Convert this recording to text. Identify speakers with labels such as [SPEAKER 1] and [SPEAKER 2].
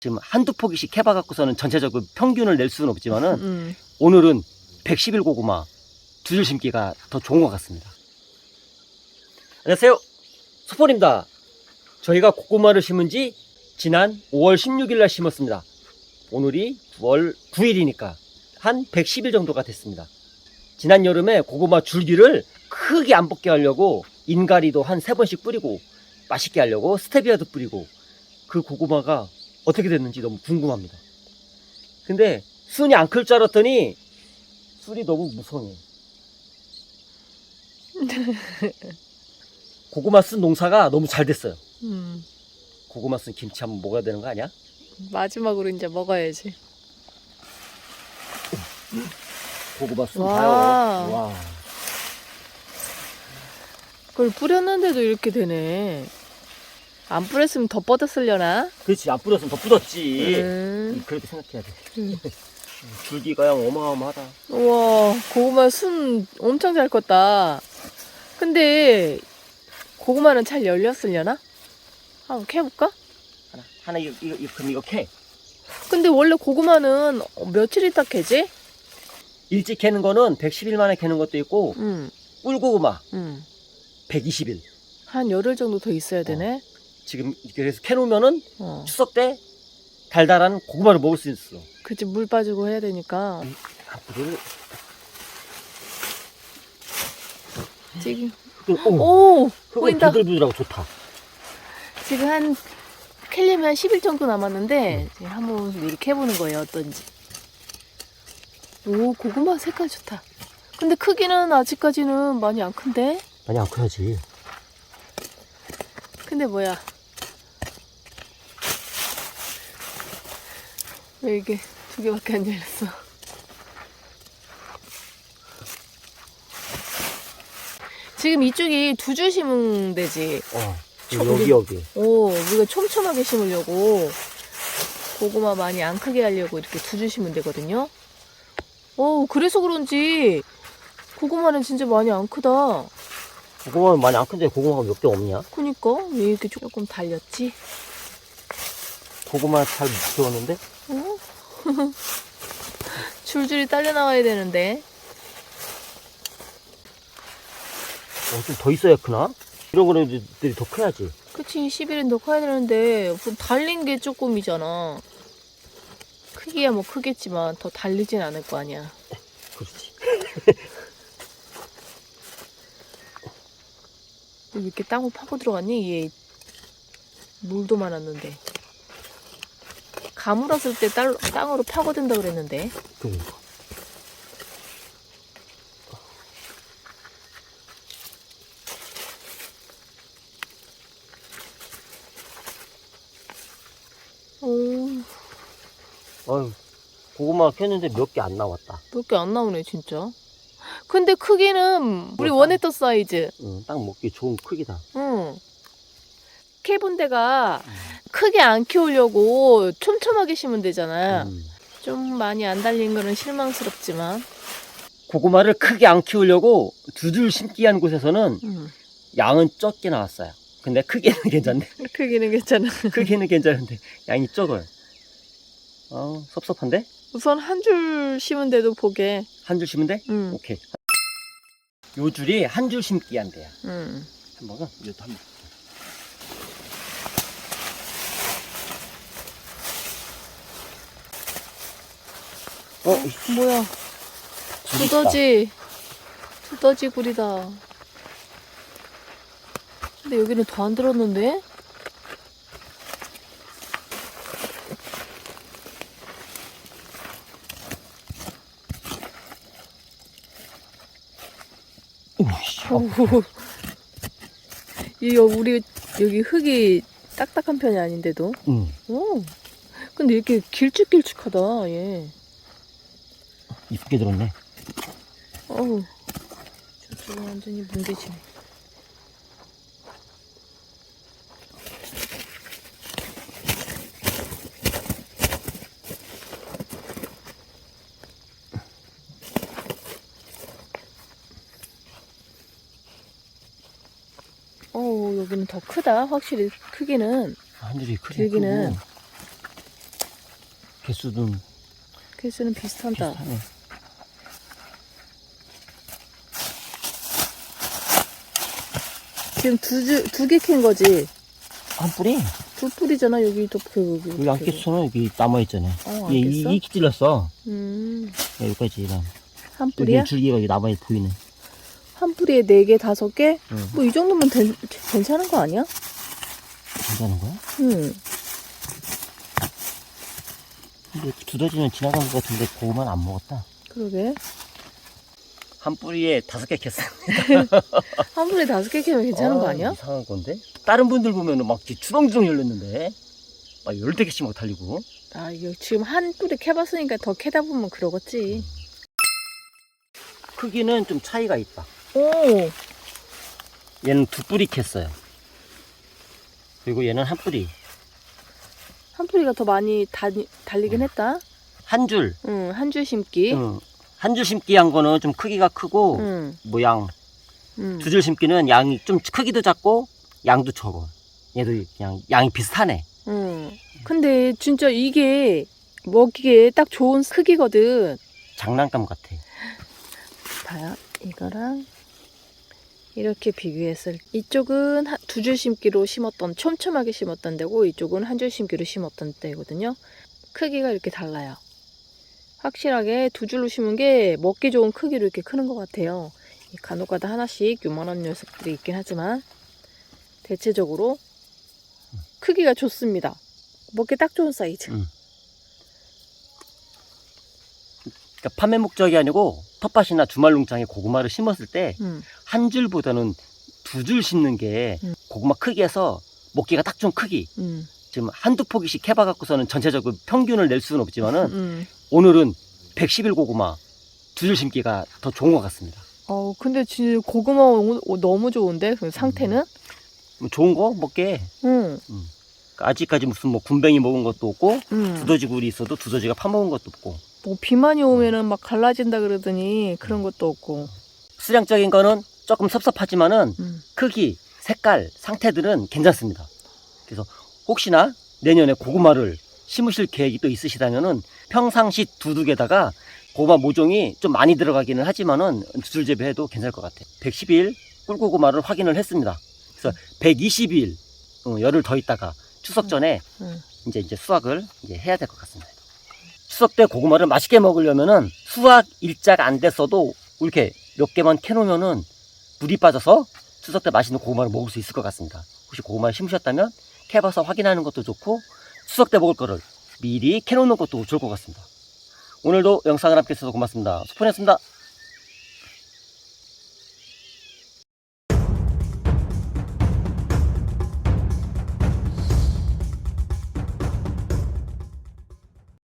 [SPEAKER 1] 지금 한두 포기씩 해봐갖고서는 전체적으로 평균을 낼 수는 없지만은
[SPEAKER 2] 음.
[SPEAKER 1] 오늘은 111 고구마 두 줄 심기가 더 좋은 것 같습니다. 안녕하세요. 소포입니다. 저희가 고구마를 심은 지 지난 5월 16일 날 심었습니다. 오늘이 9월 9일이니까 한 110일 정도가 됐습니다. 지난 여름에 고구마 줄기를 크게 안 벗게 하려고 인가리도 한 세 번씩 뿌리고 맛있게 하려고 스테비아도 뿌리고 그 고구마가 어떻게 됐는지 너무 궁금합니다. 근데 순이 안 클 줄 알았더니 술이 너무 무성해. 고구마 쓴 농사가 너무 잘 됐어요.
[SPEAKER 2] 음.
[SPEAKER 1] 고구마 쓴 김치 한번 먹어야 되는 거 아니야?
[SPEAKER 2] 마지막으로 이제 먹어야지.
[SPEAKER 1] 고구마 쓴
[SPEAKER 2] 와.
[SPEAKER 1] 봐요. 와.
[SPEAKER 2] 그걸 뿌렸는데도 이렇게 되네. 안 뿌렸으면 더 뻗었으려나?
[SPEAKER 1] 그렇지 안 뿌렸으면 더 뿌렸지.
[SPEAKER 2] 음.
[SPEAKER 1] 그렇게 생각해야 돼.
[SPEAKER 2] 음.
[SPEAKER 1] 줄기가 양 어마어마하다.
[SPEAKER 2] 우와, 고구마 순 엄청 잘 컸다. 근데 고구마는 잘 열렸으려나? 한번 캐볼까?
[SPEAKER 1] 하나, 하나 이거, 이거, 이거 그럼 이거 캐.
[SPEAKER 2] 근데 원래 고구마는 며칠 있다 캐지?
[SPEAKER 1] 일찍 캐는 거는 110일 만에 캐는 것도 있고
[SPEAKER 2] 응,
[SPEAKER 1] 꿀고구마
[SPEAKER 2] 응.
[SPEAKER 1] 120일.
[SPEAKER 2] 한 열흘 정도 더 있어야 되네.
[SPEAKER 1] 지금 그래서 캐놓으면은
[SPEAKER 2] 어.
[SPEAKER 1] 추석 때 달달한 고구마를 먹을 수 있어.
[SPEAKER 2] 그치, 물 빠지고 해야 되니까.
[SPEAKER 1] 앞으로
[SPEAKER 2] 지금,
[SPEAKER 1] 오,
[SPEAKER 2] 오!
[SPEAKER 1] 흙은
[SPEAKER 2] 보인다.
[SPEAKER 1] 부들부들하고 좋다.
[SPEAKER 2] 지금 한, 캘리면 한 10일 정도 남았는데, 이제 한번 이렇게 해보는 거예요, 어떤지. 오, 고구마 색깔 좋다. 근데 크기는 아직까지는 많이 안 큰데?
[SPEAKER 1] 많이 안 커야지.
[SPEAKER 2] 근데 뭐야? 왜 이게 두 개밖에 안 열렸어? 지금 이쪽이 두 줄 심으면 되지.
[SPEAKER 1] 어.
[SPEAKER 2] 저-
[SPEAKER 1] 여기 여기.
[SPEAKER 2] 오, 우리가 촘촘하게 심으려고 고구마 많이 안 크게 하려고 이렇게 두 줄 심으면 되거든요. 오, 그래서 그런지 고구마는 진짜 많이 안 크다.
[SPEAKER 1] 고구마는 많이 안 큰데 고구마가 몇 개 없냐?
[SPEAKER 2] 그니까 왜 이렇게 조금 달렸지?
[SPEAKER 1] 고구마 잘 키웠는데?
[SPEAKER 2] 어? 줄줄이 딸려 나와야 되는데.
[SPEAKER 1] 어, 좀 더 있어야 크나? 이런 거는 들이 더 커야지.
[SPEAKER 2] 그치, 11은 더 커야 되는데, 뭐 달린 게 조금이잖아. 크기야 뭐 크겠지만, 더 달리진 않을 거 아니야.
[SPEAKER 1] 그렇지.
[SPEAKER 2] 왜 이렇게 땅을 파고 들어갔니? 얘 물도 많았는데. 가물었을 때 땅, 땅으로 파고든다 그랬는데.
[SPEAKER 1] 그러니까.
[SPEAKER 2] 오,
[SPEAKER 1] 어휴, 고구마 켰는데 몇 개 안 나왔다.
[SPEAKER 2] 몇 개 안 나오네, 진짜. 근데 크기는 우리
[SPEAKER 1] 뭐,
[SPEAKER 2] 원했던 사이즈.
[SPEAKER 1] 응, 딱 먹기 좋은 크기다.
[SPEAKER 2] 응. 캐본 데가 크게 안 키우려고 촘촘하게 심으면 되잖아.
[SPEAKER 1] 음.
[SPEAKER 2] 좀 많이 안 달린 거는 실망스럽지만.
[SPEAKER 1] 고구마를 크게 안 키우려고 두 줄 심기 한 곳에서는
[SPEAKER 2] 음.
[SPEAKER 1] 양은 적게 나왔어요. 근데 크기는 괜찮네.
[SPEAKER 2] 크기는 괜찮아.
[SPEAKER 1] 크기는 괜찮은데 양이 적어요. 어, 섭섭한데?
[SPEAKER 2] 우선 한 줄 심은 데도 보게.
[SPEAKER 1] 한 줄 심으면 돼?
[SPEAKER 2] 응.
[SPEAKER 1] 오케이. 요 줄이 한 줄 심기 한대요.
[SPEAKER 2] 응.
[SPEAKER 1] 한번은 이것도 한 번. 어, 이
[SPEAKER 2] 뭐야? 두더지. 두더지 굴이다. 근데 여기는 더 안 들었는데?
[SPEAKER 1] 오이씨, 어,
[SPEAKER 2] 오. 이 여- 우리 여기 흙이 딱딱한 편이 아닌데도.
[SPEAKER 1] 응.
[SPEAKER 2] 오. 근데 이렇게 길쭉길쭉하다 얘.
[SPEAKER 1] 이쁘게 들었네.
[SPEAKER 2] 어우. 저쪽은 완전히 뭉개지네. 어우, 여기는 더 크다. 확실히 크기는.
[SPEAKER 1] 한 줄이 크게
[SPEAKER 2] 길기는.
[SPEAKER 1] 개수는
[SPEAKER 2] 개수는 비슷한다.
[SPEAKER 1] 비슷하네.
[SPEAKER 2] 지금 두두개 캔 거지.
[SPEAKER 1] 한 뿌리?
[SPEAKER 2] 두 뿌리잖아 여기 또 그, 여기.
[SPEAKER 1] 여기 안 깼어. 여기 남아있잖아.
[SPEAKER 2] 어, 안
[SPEAKER 1] 얘
[SPEAKER 2] 깼어?
[SPEAKER 1] 이, 이렇게 찔렀어.
[SPEAKER 2] 음,
[SPEAKER 1] 야, 여기까지. 이런.
[SPEAKER 2] 한 뿌리야?
[SPEAKER 1] 여기 줄기가 여기 남아 보이네.
[SPEAKER 2] 한 뿌리에 네 개, 다섯 개?
[SPEAKER 1] 응.
[SPEAKER 2] 뭐 이 정도면 된- 괜찮은 거 아니야?
[SPEAKER 1] 괜찮은 거야?
[SPEAKER 2] 응.
[SPEAKER 1] 근데 두더지는 지나간 것 같은데 고구마는 안 먹었다.
[SPEAKER 2] 그러게.
[SPEAKER 1] 한 뿌리에 다섯 개 캤어.
[SPEAKER 2] 한 뿌리에 다섯 개 캐면 괜찮은 거 아니야?
[SPEAKER 1] 이상한 건데? 다른 분들 보면은 막 주렁주렁 열렸는데 막 열대 개씩 막 달리고.
[SPEAKER 2] 아, 이거 지금 한 뿌리 캐봤으니까 더 캐다 보면 그러겠지.
[SPEAKER 1] 크기는 좀 차이가 있다.
[SPEAKER 2] 오,
[SPEAKER 1] 얘는 두 뿌리 캤어요. 그리고 얘는 한 뿌리.
[SPEAKER 2] 한 뿌리가 더 많이 다, 달리긴 했다.
[SPEAKER 1] 한 줄.
[SPEAKER 2] 응, 한 줄 심기.
[SPEAKER 1] 응. 한 줄 심기 한 거는 좀 크기가 크고
[SPEAKER 2] 응,
[SPEAKER 1] 모양.
[SPEAKER 2] 응.
[SPEAKER 1] 두줄 심기는 양이 좀 크기도 작고 양도 적어. 얘도 그냥 양이 비슷하네.
[SPEAKER 2] 응. 근데 진짜 이게 먹기에 딱 좋은 크기거든.
[SPEAKER 1] 장난감 같아.
[SPEAKER 2] 봐요. 이거랑 이렇게 비교했을 이쪽은 두 줄 심기로 심었던 촘촘하게 심었던 데고 이쪽은 한 줄 심기로 심었던 데거든요. 크기가 이렇게 달라요. 확실하게 두 줄로 심은 게 먹기 좋은 크기로 이렇게 크는 것 같아요. 이 간혹가다 하나씩 요만한 녀석들이 있긴 하지만 대체적으로 크기가 좋습니다. 먹기 딱 좋은 사이즈.
[SPEAKER 1] 응. 그러니까 판매 목적이 아니고 텃밭이나 주말농장에 고구마를 심었을 때한
[SPEAKER 2] 음,
[SPEAKER 1] 줄보다는 두 줄 심는 게
[SPEAKER 2] 음.
[SPEAKER 1] 고구마 크기에서 먹기가 딱좀 크기.
[SPEAKER 2] 음,
[SPEAKER 1] 지금 한두 포기씩 해봐갖고서는 전체적으로 평균을 낼 수는 없지만은
[SPEAKER 2] 음.
[SPEAKER 1] 오늘은 111 고구마 두 줄 심기가 더 좋은 것 같습니다.
[SPEAKER 2] 어, 근데 진짜 고구마 오- 오- 너무 좋은데 그 상태는?
[SPEAKER 1] 뭐 좋은 거 먹게.
[SPEAKER 2] 응.
[SPEAKER 1] 그러니까 아직까지 무슨 뭐 군뱅이 먹은 것도 없고
[SPEAKER 2] 응.
[SPEAKER 1] 두더지 굴이 있어도 두더지가 파먹은 것도 없고
[SPEAKER 2] 뭐 비만이 오면은 막 갈라진다 그러더니 그런 것도 없고.
[SPEAKER 1] 수량적인 거는 조금 섭섭하지만은
[SPEAKER 2] 음.
[SPEAKER 1] 크기, 색깔, 상태들은 괜찮습니다. 그래서 혹시나 내년에 고구마를 심으실 계획이 또 있으시다면은 평상시 두둑에다가 고구마 모종이 좀 많이 들어가기는 하지만은 두줄 재배해도 괜찮을 것 같아요. 110일 꿀고구마를 확인을 했습니다. 그래서 120일 어, 열흘 더 있다가 추석 전에
[SPEAKER 2] 음.
[SPEAKER 1] 이제 이제 수확을 이제 해야 될 것 같습니다. 추석 때 고구마를 맛있게 먹으려면은 수확 일자가 안 됐어도 이렇게 몇 개만 캐놓으면은 물이 빠져서 추석 때 맛있는 고구마를 먹을 수 있을 것 같습니다. 혹시 고구마를 심으셨다면 캐봐서 확인하는 것도 좋고 추석 때 먹을 거를 미리 캐놓는 것도 좋을 것 같습니다. 오늘도 영상을 함께 해주셔서 고맙습니다. 수폰이었습니다.